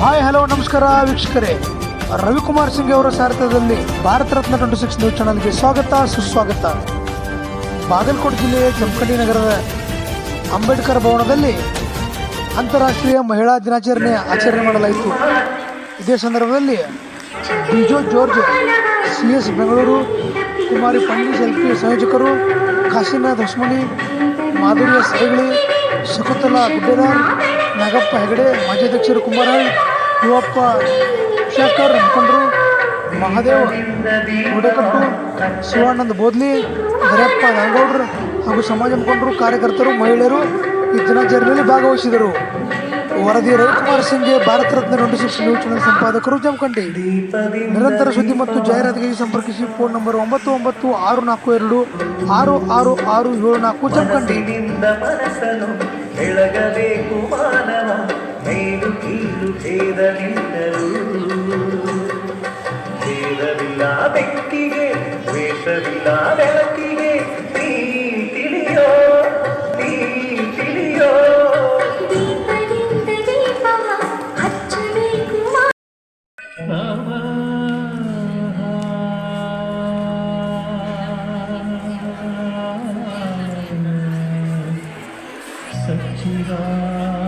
Hi, hello, ನಮಸ್ಕಾರ ವೀಕ್ಷಕರೇ. ರವಿಕುಮಾರ್ ಸಿಂಗ್ ಅವರ ಸಾರಥ್ಯದಲ್ಲಿ Bharat Ratna twenty six news ಚಾನಲ್ಗೆ ಸ್ವಾಗತ, ಸುಸ್ವಾಗತ. ಬಾಗಲಕೋಟೆ ಜಿಲ್ಲೆಯ ಜಮಖಂಡಿ ನಗರದ ಅಂಬೇಡ್ಕರ್ ಭವನದಲ್ಲಿ ಅಂತಾರಾಷ್ಟ್ರೀಯ ಮಹಿಳಾ ದಿನಾಚರಣೆ ಆಚರಣೆ ಮಾಡಲಾಯಿತು. ಇದೇ ಸಂದರ್ಭದಲ್ಲಿ Bijo George, C S Bengaluru, Kumari Pandit L P ಸಂಯೋಜಕರು, Kashinath Hosmani, Madhurya Saigali Shakuntala Guddedar Nagappa Hegde, ಮಾಜಿ ಅಧ್ಯಕ್ಷರು ಕುಮಾರ, ಯುವಪ್ಪ ಶೇಖರ್, ಮುಖಂಡರು ಮಹಾದೇವ್ ಗುಡಕಟ್ಟು ಶಿವಾನಂದ ಬೋದ್ಲಿ ದರ್ಯಪ್ಪ ನಾಗೌಡ್ರು ಹಾಗೂ ಸಮಾಜ ಮುಖಂಡರು, ಕಾರ್ಯಕರ್ತರು, ಮಹಿಳೆಯರು ಈ ದಿನಾಚರಣೆಯಲ್ಲಿ ಭಾಗವಹಿಸಿದರು. ವರದಿ ರವಿಕುಮಾರ್ ಸಿಂಗ್ಗೆ ಭಾರತ ರತ್ನ ಟ್ವೆಂಟಿ ಸಿಕ್ಸ್ ಯೋಜನೆ ಸಂಪಾದಕರು ಜಮಖಂಡಿ. ನಿರಂತರ ಸುದ್ದಿ ಮತ್ತು ಜಾಹೀರಾತಿಗೆ ಸಂಪರ್ಕಿಸಿ ಫೋನ್ ನಂಬರ್ ಒಂಬತ್ತು ಒಂಬತ್ತು ಆರು ನಾಲ್ಕು ಎರಡು ಆರು ಆರು ಆರು ಏಳು ನಾಲ್ಕು ಜಮಖಂಡಿ. ಮೇಲು 기라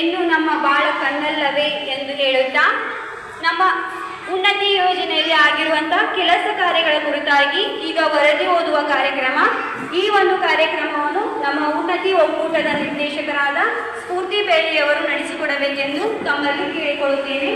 ಹೆಣ್ಣು ನಮ್ಮ ಬಾಳ ಕಣ್ಣಲ್ಲವೇ ಎಂದು ಹೇಳುತ್ತಾ, ನಮ್ಮ ಉನ್ನತಿ ಯೋಜನೆಯಲ್ಲಿ ಆಗಿರುವಂತಹ ಕೆಲಸ ಕಾರ್ಯಗಳ ಕುರಿತಾಗಿ ಈಗ ವರದಿ ಓದುವ ಕಾರ್ಯಕ್ರಮ. ಈ ಒಂದು ಕಾರ್ಯಕ್ರಮವನ್ನು ನಮ್ಮ ಉನ್ನತಿ ಒಕ್ಕೂಟದ ನಿರ್ದೇಶಕರಾದ ಸ್ಫೂರ್ತಿ ಬೇಲಿಯವರು ನಡೆಸಿಕೊಡಬೇಕೆಂದು ತಮ್ಮಲ್ಲಿ ಕೇಳಿಕೊಳ್ಳುತ್ತೇನೆ.